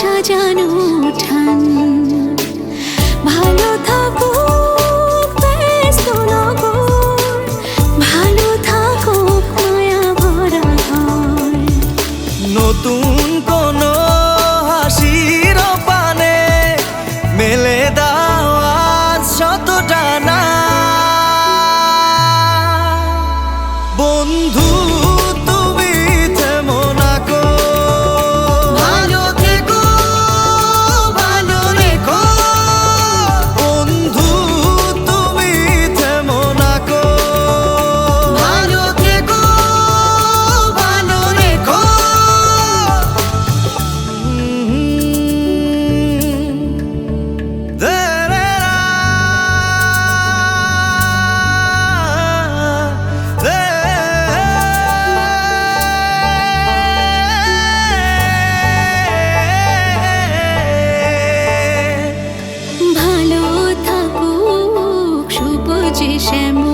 সাজানো উঠান। ভালো থাকো ভালো থাকো মায়া ভরা নতুন কোন হাসির পানে মেলে 既羡慕。